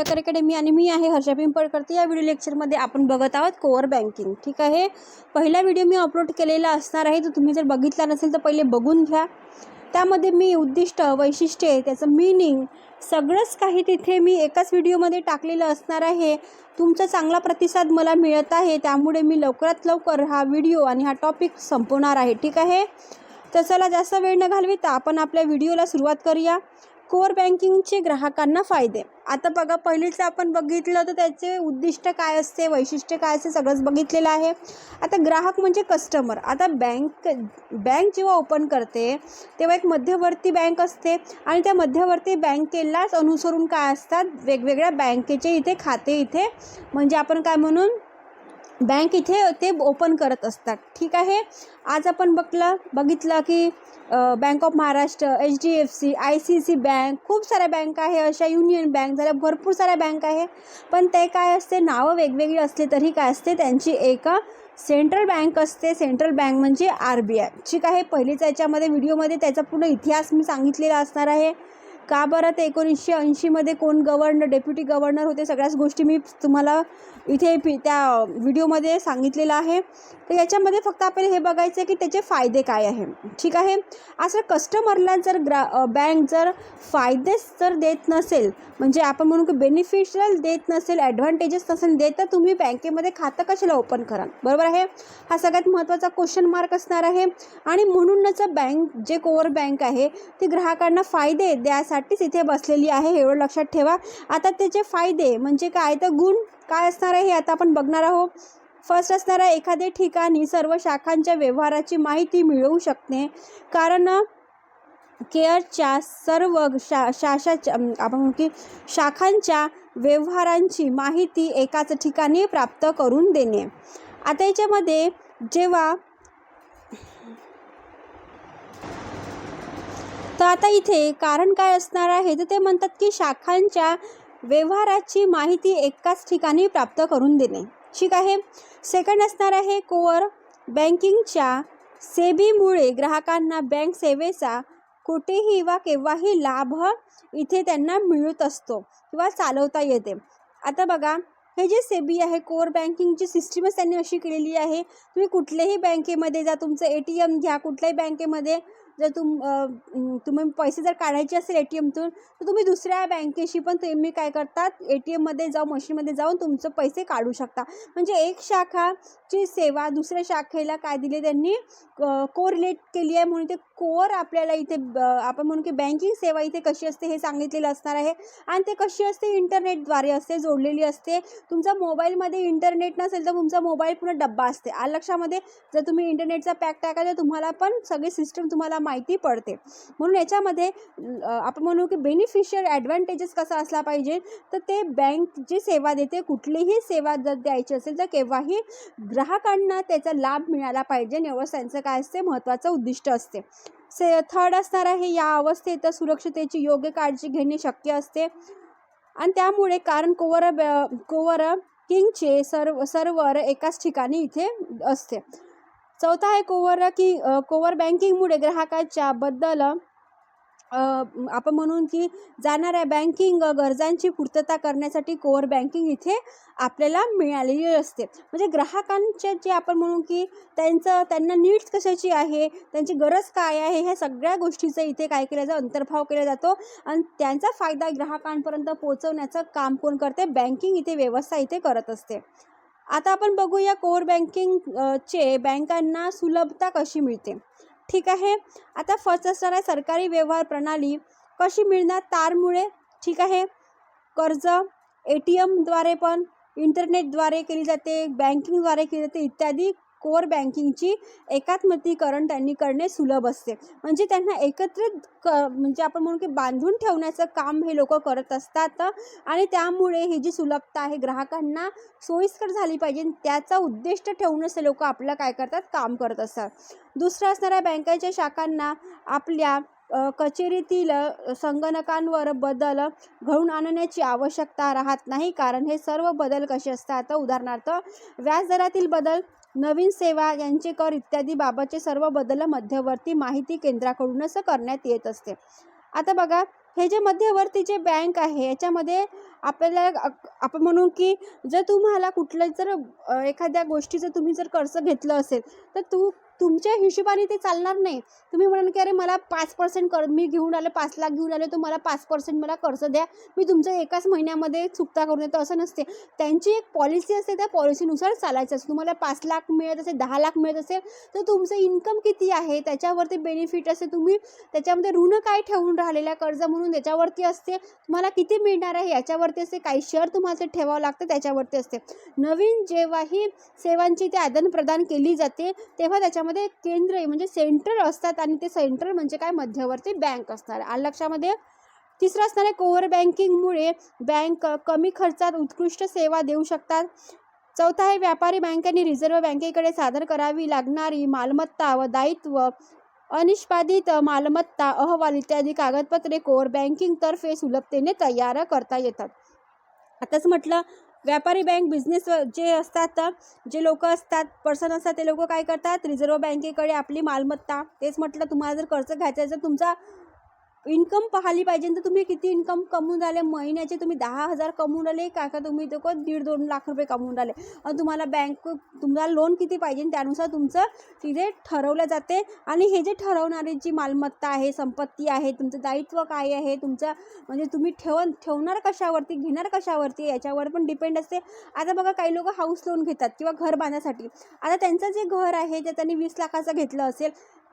प्रकार अकॅडमी आणि मी आहे हर्षा पिंपळकर या व्हिडिओ लेक्चरमध्ये आपण बघत आहोत कोअर बँकिंग. ठीक आहे? पहिला व्हिडिओ मी अपलोड केलेला असणार आहे. तो तुम्ही जर बघितला नसेल तर पहिले बघून घ्या. त्यामध्ये मी उद्दिष्ट वैशिष्ट्ये त्याचं मीनिंग सगळंच काही तिथे मी एकाच व्हिडिओमध्ये टाकलेलं असणार आहे. तुमचा चांगला प्रतिसाद मला मिळत आहे. त्यामुळे मी लवकरात लवकर हा व्हिडिओ आणि हा टॉपिक संपवणार आहे. ठीक आहे? तर चला जास्त वेळ न घालविता आपण आपल्या व्हिडिओला सुरुवात करूया. कोअर बँकिंगचे ग्राहकांना फायदे. आता बघा पहिलीच आपण बघितलं तर त्याचे उद्दिष्ट काय असते वैशिष्ट्य काय असते सगळंच बघितलेलं आहे. आता ग्राहक म्हणजे कस्टमर आता बँक बँक जेव्हा ओपन करते तेव्हा एक मध्यवर्ती बँक असते आणि त्या मध्यवर्ती बँकेलाच अनुसरून काय असतात वेगवेगळ्या बँकेचे इथे खाते इथे. म्हणजे आपण काय म्हणून? बँक इथे ते ओपन करत असतात. ठीक आहे? आज आपण बघलं बघितलं की bank of Maharashtra H D F C I C C bank खूप साऱ्या बँक आहे अशा युनियन बँक झाल्या भरपूर साऱ्या बँक आहे. पण ते काय असते? नावं वेगवेगळी असले तरी काय असते? त्यांची एका सेंट्रल बँक असते. सेंट्रल बँक म्हणजे आर बी आय ठीक आहे? पहिलेच याच्यामध्ये व्हिडिओमध्ये त्याचा पूर्ण इतिहास मी सांगितलेला असणार आहे. का बरं ते एकोणीसशे ऐंशीमध्ये कोण गव्हर्नर डेप्युटी गव्हर्नर होते सगळ्याच गोष्टी मी तुम्हाला इथे पी त्या व्हिडिओमध्ये सांगितलेलं आहे. तर याच्यामध्ये फक्त आपल्याला हे बघायचं आहे की त्याचे फायदे काय आहे. ठीक आहे? असं कस्टमरला जर ग्रा बँक जर फायदेच जर देत नसेल म्हणजे आपण म्हणू की बेनिफिशियल देत नसेल ॲडव्हान्टेजेस नसेल देत तर तुम्ही बँकेमध्ये खातं कशाला ओपन कराल? बरोबर आहे? हा सगळ्यात महत्त्वाचा क्वेश्चन मार्क असणार आहे. आणि म्हणूनच बँक जे कोअर बँक आहे ती ग्राहकांना फायदे द्यासाठी द्यासाठीच इथे बसलेली आहे एवढं लक्षात ठेवा. आता त्याचे फायदे म्हणजे काय? तर गुण काय असणार आहे हे आता आपण बघणार आहोत. फर्स्ट असणारा एखाद्या ठिकाणी सर्व शाखांच्या व्यवहाराची माहिती मिळवू शकणे. कारण केअरच्या सर्व शा शाशाच्या आपण की शाखांच्या व्यवहारांची माहिती एकाच ठिकाणी प्राप्त करून देणे. आता याच्यामध्ये जेव्हा तर आता इथे कारण काय असणार आहे? तर ते म्हणतात की शाखांच्या व्यवहाराची माहिती एकाच ठिकाणी प्राप्त करून देणे. ठीक आहे? सेकंड असणार आहे कोअर. बँकिंगच्या सेबीमुळे ग्राहकांना बँक सेवेचा कुठेही वा केव्हाही लाभ इथे त्यांना मिळत असतो किंवा चालवता येते. आता बघा हे जे सेबी आहे कोअर बँकिंगची सिस्टीमच त्यांनी अशी केलेली आहे तुम्ही कुठल्याही बँकेमध्ये जा तुमचं ए टी एम घ्या कुठल्याही बँकेमध्ये जर तुम तुम्ही पैसे जर काढायचे असेल ए टी एमतून तर तुम्ही दुसऱ्या बँकेशी पण तुम्ही काय करतात? ए टी एममध्ये जाऊन मशीनमध्ये जाऊन तुमचं पैसे काढू शकता. म्हणजे एक शाखाची सेवा दुसऱ्या शाखेला काय दिली त्यांनी? कोरिलेट केली आहे म्हणून ते कोअर आपल्याला इथे आपण म्हणू की बँकिंग सेवा इथे कशी असते हे सांगितलेलं असणार आहे. आणि ते कशी असते? इंटरनेटद्वारे असते जोडलेली असते. तुमचा मोबाईलमध्ये इंटरनेट नसेल तर तुमचा मोबाईल पूर्ण डब्बा असते. आलक्षामध्ये जर तुम्ही इंटरनेटचा पॅक टाकाल तर तुम्हाला पण सगळी सिस्टम तुम्हाला माहिती पडते. म्हणून याच्यामध्ये आपण म्हणू की बेनिफिशियल ॲडव्हान्टेजेस कसा असला पाहिजे तर ते बँक जी सेवा देते कुठलीही सेवा जर द्यायची असेल तर केव्हाही ग्राहकांना त्याचा लाभ मिळाला पाहिजे एवढंच त्यांचं काय असते महत्त्वाचं उद्दिष्ट असते. से थर्ड असणार आहे या अवस्थेत सुरक्षतेची योग्य काळजी घेणे शक्य असते. आणि त्यामुळे कारण कोवर कोवर किंगचे सर्व सर्वर एकाच ठिकाणी इथे असते. चौथा आहे कोवर की कोवर बँकिंगमुळे ग्राहकाच्या बद्दल आपण म्हणून की जाणाऱ्या बँकिंग गरजांची पूर्तता करण्यासाठी कोअर बँकिंग इथे आपल्याला मिळालेली असते. म्हणजे ग्राहकांच्या जे आपण म्हणू की त्यांचं त्यांना नीड्स कशाची आहे त्यांची गरज काय आहे ह्या सगळ्या गोष्टीचं इथे काय केलं जातं अंतर्भाव केला जातो आणि त्यांचा फायदा ग्राहकांपर्यंत पोहोचवण्याचं काम कोण करते? बँकिंग इथे व्यवस्था इथे करत असते. आता आपण बघूया कोर बँकिंग चे बँकांना सुलभता कशी मिळते. ठीक आहे? आता फर्स्ट असणार आहे सरकारी व्यवहार प्रणाली. कशी मिळणार? तारमुळे. ठीक आहे? कर्ज ए टी एमद्वारे पण इंटरनेटद्वारे केली जाते बँकिंगद्वारे केली जाते इत्यादी कोअर बँकिंगची एकात्मतीकरण त्यांनी करणे सुलभ असते. म्हणजे त्यांना एकत्रित क म्हणजे आपण म्हणू की बांधून ठेवण्याचं काम हे लोक करत असतात. आणि त्यामुळे ही जी सुलभता आहे ग्राहकांना सोयीस्कर झाली पाहिजे. त्याचा उद्दिष्ट ठेवूनच ते लोक आपलं काय करतात? काम करत असतात. दुसरं असणाऱ्या बँकेच्या शाखांना आपल्या कचेरीतील संगणकांवर बदल घडून आणण्याची आवश्यकता राहत नाही. कारण हे सर्व बदल कसे असतात? उदाहरणार्थ व्याजदरातील बदल नवीन सेवा यांचे कर इत्यादी बाबतचे सर्व बदल मध्यवर्ती माहिती केंद्राकडूनच करण्यात येत असते. आता बघा हे जे मध्यवर्ती जे बँक आहे याच्यामध्ये आपल्याला आपण म्हणू की जर तुम्हाला कुठलं जर एखाद्या गोष्टीचं तुम्ही जर कर्ज घेतलं असेल तर तू तुमच्या हिशोबाने ते चालणार नाही. तुम्ही म्हणाल की अरे मला पाच पर्सेंट कर मी घेऊन आले पाच लाख घेऊन आले तर मला पाच पर्सेंट मला कर्ज द्या. मी तुमचं एकाच महिन्यामध्ये चुकता करून देतो असं नसते. त्यांची एक पॉलिसी असते त्या पॉलिसीनुसार चालायचं असतं. तुम्हाला पाच लाख मिळत असेल दहा लाख मिळत असेल तर तुमचं इन्कम किती आहे? त्याच्यावरती बेनिफिट असते. तुम्ही त्याच्यामध्ये ऋण काय ठेवून राहिलेलं कर्ज म्हणून त्याच्यावरती असते. तुम्हाला किती मिळणार आहे? याच्यावरती असते. काही शेअर तुम्हाला ते ठेवावं लागतं त्याच्यावरती असते. नवीन जेव्हाही सेवांची ते आदानप्रदान केली जाते तेव्हा त्याच्यामध्ये केंद्र म्हणजे सेंट्रल असतात आणि ते सेंट्रल म्हणजे काय? मध्यवर्ती बँक असणार. आणि लक्षामध्ये तिसरं असणार आहे कोअर बँकिंगमुळे बँक कमी खर्चात उत्कृष्ट सेवा देऊ शकतात. चौथा आहे व्यापारी बँकांनी रिझर्व्ह बँकेकडे सादर करावी लागणारी मालमत्ता व दायित्व अनिष्पादित मालमत्ता अहवाल इत्यादी कागदपत्रे कोअर बँकिंगतर्फे सुलभतेने तयार करता येतात. आताच म्हटलं व्यापारी बँक बिझनेस जे असतात जे लोक असतात पर्सन असतात ते लोक काय करतात? रिझर्व्ह बँकेकडे आपली मालमत्ता. तेच म्हटलं तुम्हाला जर कर्ज घ्यायचं आहे तर तुमचा इन्कम पाहिली पाहिजे तर तुम्ही किती इन्कम कमवून राहिले? महिन्याचे तुम्ही दहा हजार कमवून राहिले का? का तुम्ही तो दीड दोन लाख रुपये कमवून राहिले? आणि तुम्हाला बँक तुम्हाला लोन किती पाहिजे? त्यानुसार तुमचं तिथे ठरवलं जाते. आणि हे जे ठरवणारी जी मालमत्ता आहे संपत्ती आहे तुमचं दायित्व काय आहे तुमचं म्हणजे तुम्ही ठेव ठेवणार कशावरती घेणार कशावरती याच्यावर पण डिपेंड असते. आता बघा काही लोक हाऊस लोन घेतात किंवा घर बांधण्यासाठी आता त्यांचं जे घर आहे ते त्यांनी वीस लाखाचं घेतलं असेल.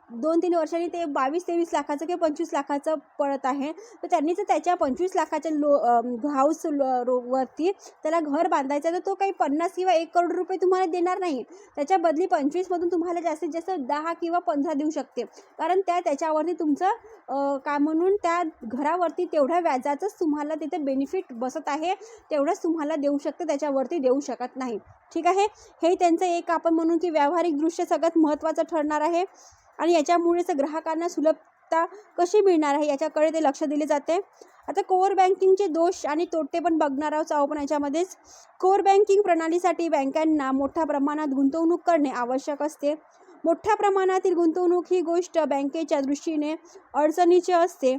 दोन तीन वर्षांनी ते बावीस तेवीस लाखाचं किंवा पंचवीस लाखाचं पडत आहे. तर त्यांनी जर त्याच्या पंचवीस लाखाच्या लो हाऊस लो- रो- वरती त्याला घर बांधायचं तर तो काही पन्नास किंवा एक करोड रुपये तुम्हाला देणार नाही. त्याच्या बदली पंचवीसमधून तुम्हाला जास्तीत जास्त दहा किंवा पंधरा देऊ शकते. कारण त्या त्याच्यावरती तुमचं काय म्हणून त्या घरावरती तेवढ्या व्याजाचंच तुम्हाला तिथे बेनिफिट बसत आहे. तेवढंच तुम्हाला देऊ शकते त्याच्यावरती देऊ शकत नाही. ठीक आहे? हे त्यांचं एक आपण म्हणून की व्यावहारिकदृष्ट्या सगळ्यात महत्त्वाचं ठरणार आहे. आणि याच्यामुळेच ग्राहकांना सुलभता कशी मिळणार आहे याच्याकडे ते लक्ष दिले जाते. आता कोअर बँकिंगचे दोष आणि तोटे पण बघणार आहोत आपण याच्यामध्येच. कोअर बँकिंग प्रणालीसाठी बँकांना मोठ्या प्रमाणात गुंतवणूक करणे आवश्यक असते. मोठ्या प्रमाणातील गुंतवणूक ही गोष्ट बँकेच्या दृष्टीने अडचणीची असते.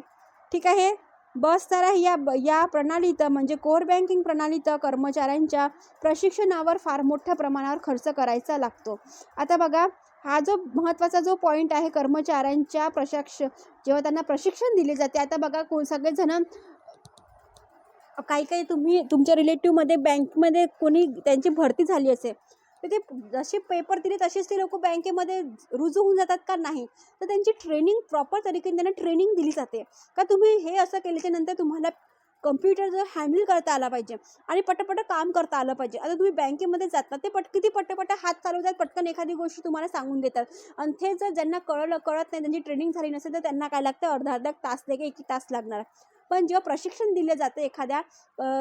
ठीक आहे? बस तर या या प्रणालीत म्हणजे कोअर बँकिंग प्रणालीत कर्मचाऱ्यांच्या प्रशिक्षणावर फार मोठ्या प्रमाणावर खर्च करायचा लागतो. आता बघा हा जो महत्त्वाचा जो पॉईंट आहे कर्मचाऱ्यांच्या प्रशिक्ष जेव्हा त्यांना प्रशिक्षण दिले जाते आता बघा को सगळेजण काही काही तुम्ही तुमच्या रिलेटिव्हमध्ये बँकमध्ये कोणी त्यांची भरती झाली असेल तर ते जसे पेपर दिले तसेच ते लोक बँकेमध्ये रुजू होऊन जातात का नाही? तर त्यांची ट्रेनिंग प्रॉपर तरीकेने त्यांना ट्रेनिंग दिली जाते. का तुम्ही हे असं केल्याच्यानंतर तुम्हाला कम्प्युटर जर हँडल करता आला पाहिजे आणि पटपट काम करता आलं पाहिजे. आता तुम्ही बँकेमध्ये जातात ते पट किती पटपट हात चालवतात पटकन एखादी गोष्ट तुम्हाला सांगून देतात. आणि ते जर ज्यांना कळलं कळत नाही त्यांची ट्रेनिंग झाली नसेल तर त्यांना काय लागतं? अर्धा अर्धा तास दे एक तास लागणार. पण जेव्हा प्रशिक्षण दिलं जातं एखाद्या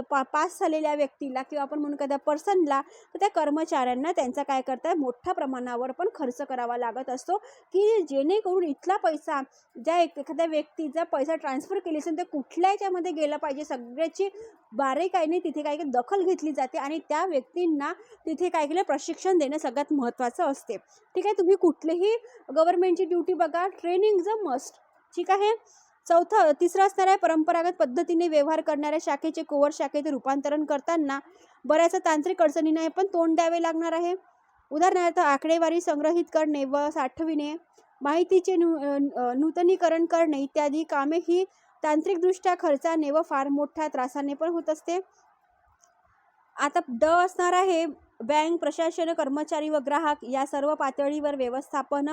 पा पास झालेल्या व्यक्तीला किंवा आपण म्हणू एखाद्या पर्सनला तर त्या कर्मचाऱ्यांना त्यांचा काय करतात मोठ्या प्रमाणावर पण खर्च करावा लागत असतो की जेणेकरून इथला पैसा ज्या एक एखाद्या व्यक्तीचा पैसा ट्रान्सफर केली असेल ते कुठल्या याच्यामध्ये गेला पाहिजे? सगळ्याची बारीकाईने तिथे काय काय दखल घेतली जाते आणि त्या व्यक्तींना तिथे काय केलं? प्रशिक्षण देणं सगळ्यात महत्त्वाचं असते. ठीक आहे? तुम्ही कुठलीही गव्हर्नमेंटची ड्युटी बघा ट्रेनिंग ज मस्ट. ठीक आहे? चौथं तिसरं असणार आहे परंपरागत पद्धतीने व्यवहार करणाऱ्या शाखेचे कोवर शाखेत रूपांतरण करताना बऱ्याचशा तांत्रिक अडचणींना पण तोंड द्यावे लागणार आहे. उदाहरणार्थ आकडेवारी संग्रहित करणे व साठविणे माहितीचे नू नूतनीकरण करणे इत्यादी कामे ही तांत्रिकदृष्ट्या खर्चाने व फार मोठ्या त्रासाने पण होत असते. आता ड असणार आहे बँक प्रशासन कर्मचारी व ग्राहक या सर्व पातळीवर व्यवस्थापन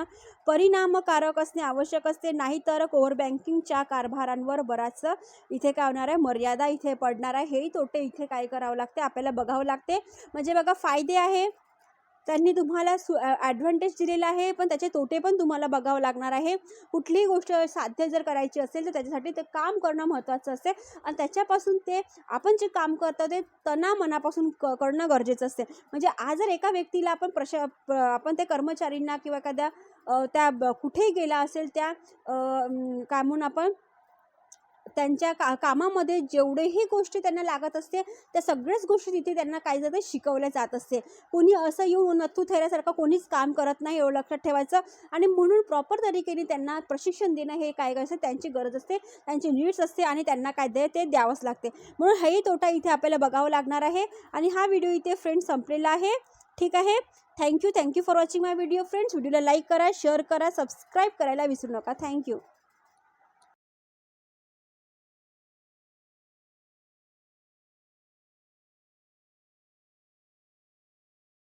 परिणामकारक असणे आवश्यक असते. नाहीतर कोअर बँकिंगच्या कारभारांवर बराच इथे काय होणार आहे मर्यादा इथे पडणार आहे. हेही तोटे इथे काय करावं लागते? आपल्याला बघावं लागते. म्हणजे बघा फायदे आहे. त्यांनी तुम्हाला सु ॲडव्हान्टेज दिलेला आहे पण त्याचे तोटे पण तुम्हाला बघावं लागणार आहे. कुठलीही गोष्ट साध्य जर करायची असेल तर त्याच्यासाठी ते काम करणं महत्त्वाचं असते. आणि त्याच्यापासून ते आपण जे काम करतो ते तना मनापासून क करणं गरजेचं असते. म्हणजे आज जर एका व्यक्तीला आपण प्रश आपण ते कर्मचारींना किंवा एखाद्या त्या ब- कुठेही गेला असेल त्या अ, काय म्हणून आपण त्यांच्या का कामामध्ये जेवढेही गोष्टी त्यांना लागत असते त्या सगळ्याच गोष्टी तिथे त्यांना काय जाते शिकवल्या जात असते. कोणी असं येऊन नथू थैऱ्यासारखं कोणीच काम करत नाही एवढं लक्षात ठेवायचं आणि म्हणून प्रॉपर तरीकेने त्यांना प्रशिक्षण देणं हे काय असतं त्यांची गरज असते त्यांची नीड्स असते आणि त्यांना काय दे ते द्यावंच लागते. म्हणून हेही तोटा इथे आपल्याला बघावं लागणार आहे आणि हा व्हिडिओ इथे फ्रेंड संपलेला आहे. ठीक आहे? Thank you thank you for watching my video friends व्हिडिओला लाईक करा शेअर करा सबस्क्राईब करायला विसरू नका. थँक्यू